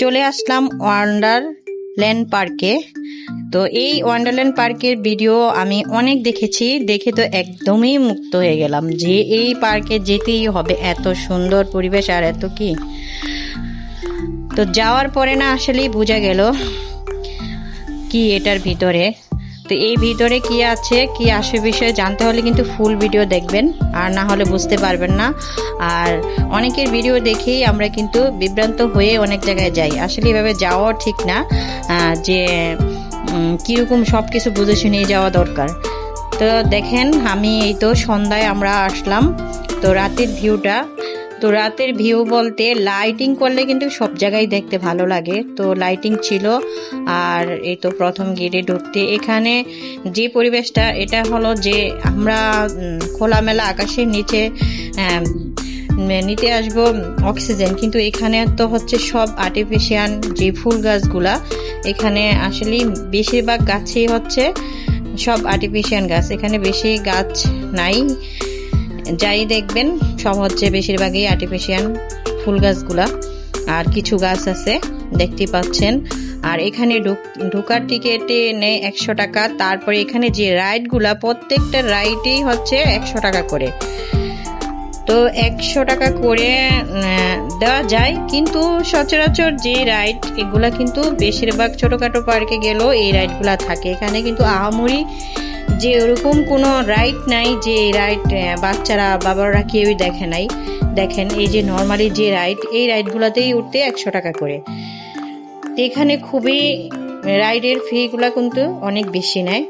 চলে আসলাম ওয়ান্ডারল্যান্ড পার্কে তো এই ওয়ান্ডারল্যান্ড পার্কের ভিডিও আমি অনেক দেখেছি, দেখে তো একদমই মুক্ত হয়ে গেলাম যে এই পার্কে যেতেই হবে, এত সুন্দর পরিবেশ আর এত কি। তো যাওয়ার পরে না আসলেই বোঝা গেল কি এটার ভিতরে। তো এই ভিতরে কি আছে, কি আসে বিষয়ে জানতে হলে কিন্তু ফুল ভিডিও দেখবেন, আর না হলে বুঝতে পারবেন না। আর অনেকের ভিডিও দেখেই আমরা কিন্তু বিভ্রান্ত হয়ে অনেক জায়গায় যাই। আসলে এভাবে যাওয়াও ঠিক না যে কীরকম সব কিছু বুঝে শুনে যাওয়া দরকার। তো দেখেন, আমি এই তো সন্ধ্যায় আমরা আসলাম। তো রাতের ভিউটা তো রাতের ভিউ বলতে লাইটিং করলে কিন্তু সব জায়গায় দেখতে ভালো লাগে। তো লাইটিং ছিল, আর এই তো প্রথম গেটে ঢুকতে। এখানে যে পরিবেশটা, এটা হলো যে আমরা খোলামেলা আকাশের নিচে নিতে আসব অক্সিজেন। কিন্তু এখানে তো হচ্ছে সব আর্টিফিশিয়াল যে ফুল গাছগুলা, এখানে আসলে বেশিরভাগ গাছই হচ্ছে সব আর্টিফিশিয়াল গাছ। এখানে বেশি গাছ নাই। যাই দেখবেন, সব হচ্ছে বেশিরভাগই আর্টিফিশিয়াল ফুল গাছগুলা। আর কিছু গাছ আছে দেখতে পাচ্ছেন। আর এখানে ঢুক- ঢোকার টিকিটে নেয় একশো টাকা, তারপরে এখানে যে রাইডগুলা প্রত্যেকটা রাইডেই হচ্ছে একশো টাকা করে। তো একশো টাকা করে দেওয়া যায়, কিন্তু সচরাচর যে রাইড এগুলা কিন্তু বেশিরভাগ ছোটোখাটো পার্কে গেলেও এই রাইডগুলা থাকে। এখানে কিন্তু আহামরি যে ওরকম কোনো রাইড নাই যে রাইড বাচ্চারা, বাবারা কেউই দেখে নাই। দেখেন, এই যে নর্মালি যে রাইড এই রাইডগুলোতেই উঠতে একশো টাকা করে। এখানে খুবই রাইডের ফিগুলো কিন্তু অনেক বেশি নেয়।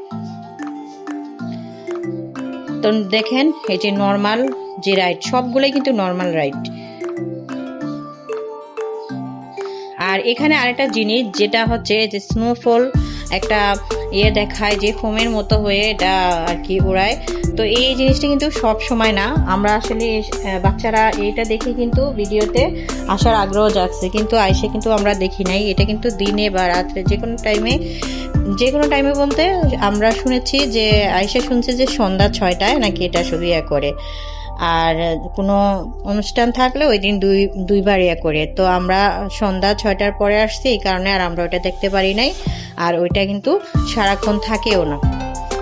তো দেখেন, এই যে নর্মাল যে রাইড সবগুলোই কিন্তু নর্মাল রাইড আর এখানে আরেকটা জিনিস, যেটা হচ্ছে যে স্নোফল একটা ইয়ে দেখায় যে ফোমের মতো হয়ে এটা আর কি উড়ায়। তো এই জিনিসটা কিন্তু সব সময় না, আমরা আসলে বাচ্চারা এটা দেখে কিন্তু ভিডিওতে আসার আগ্রহ যাচ্ছে কিন্তু আইসে কিন্তু আমরা দেখি নাই। এটা কিন্তু দিনে বা রাত্রে যে কোনো টাইমে, যে কোনো টাইমে বলতে আমরা শুনেছি যে আইসা শুনছে যে সন্ধ্যা ছয়টায় নাকি এটা ইয়ে করে। আর কোনো অনুষ্ঠান থাকলে ওই দিন দুই দুইবার ইয়ে করে। তো আমরা সন্ধ্যা ছয়টার পরে আসছি, এই কারণে আর আমরা ওটা দেখতে পারি নাই। আর ওইটা কিন্তু সারাক্ষণ থাকেও না।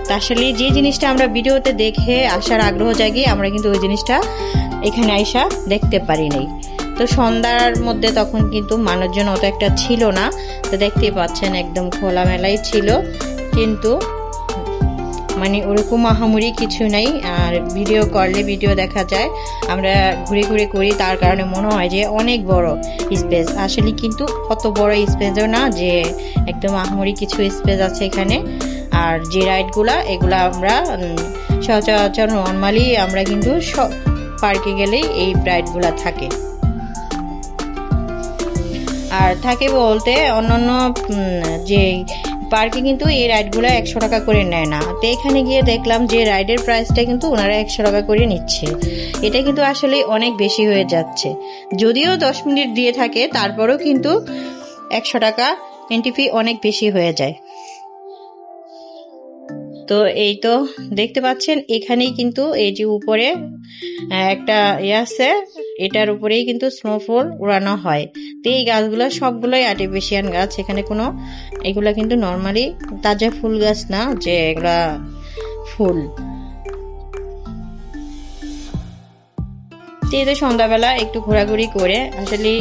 তা আসলে যে জিনিসটা আমরা ভিডিওতে দেখে আসার আগ্রহ জাগিয়ে আমরা কিন্তু ওই জিনিসটা এখানে আইসা দেখতে পারি নাই। তো সন্ধ্যার মধ্যে তখন কিন্তু মানুষজন অত একটা ছিল না। তো দেখতেই পাচ্ছেন একদম খোলামেলাই ছিল। কিন্তু মানে ওরকম আহামরি কিছু নাই, আর ভিডিও করলে ভিডিও দেখা যায়। আমরা ঘুরে ঘুরে করি, তার কারণে মনে হয় যে অনেক বড় স্পেস আসলে কিন্তু অত বড় স্পেসও না যে একদম আহামরি কিছু স্পেস আছে এখানে। আর যে রাইডগুলা এগুলা আমরা সচরাচর নর্মালি আমরা কিন্তু সব পার্কে গেলেই এই রাইডগুলা থাকে। আর থাকে বলতে অন্যান্য যে পার্কে কিন্তু এই রাইডগুলো একশো টাকা করে নেয় না। তো এখানে গিয়ে দেখলাম যে রাইডের প্রাইসটা কিন্তু ওনারা একশো টাকা করে নিচ্ছে। এটা কিন্তু আসলে অনেক বেশি হয়ে যাচ্ছে। যদিও দশ মিনিট দিয়ে থাকে, তারপরও কিন্তু একশো টাকা এন্ট্রি ফি অনেক বেশি হয়ে যায়। তো এই তো দেখতে পাচ্ছেন, এখানেই কিন্তু এই যে উপরে একটা ইয়ে আছে, এটার উপরেই কিন্তু স্নোফল উড়ানো হয়। তো এই গাছগুলো সবগুলোই আর্টিফিশিয়াল গাছ, এখানে কোনো, এগুলা কিন্তু নর্মালি তাজা ফুল গাছ না, যে এগুলা ফুল। তো এই তো সন্ধ্যাবেলা একটু ঘোরাঘুরি করে আসলে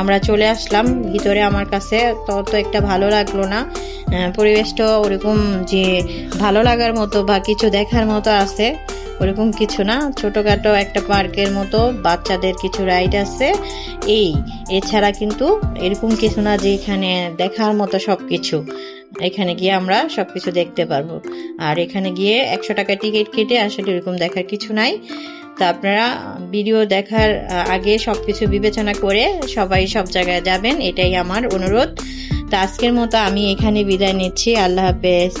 আমরা চলে আসলাম। ভিতরে আমার কাছে তত একটা ভালো লাগল না। পরিবেশটা ওরকম যে ভালো লাগার মতো বা কিছু দেখার মতো আছে, ওরকম কিছু না। ছোটোখাটো একটা পার্কের মতো, বাচ্চাদের কিছু রাইড আছে। এই, এছাড়া কিন্তু এরকম কিছু না যে এখানে দেখার মতো সব কিছু এখানে গিয়ে আমরা সব কিছু দেখতে পারব। আর এখানে গিয়ে একশো টাকা টিকিট কেটে আসলে এরকম দেখার কিছু নাই। তা আপনারা ভিডিও দেখার আগে সব কিছু বিবেচনা করে সবাই সব জায়গায় যাবেন, এটাই আমার অনুরোধ। তা আজকের মতো আমি এখানে বিদায় নিচ্ছি, আল্লাহ হাফেজ।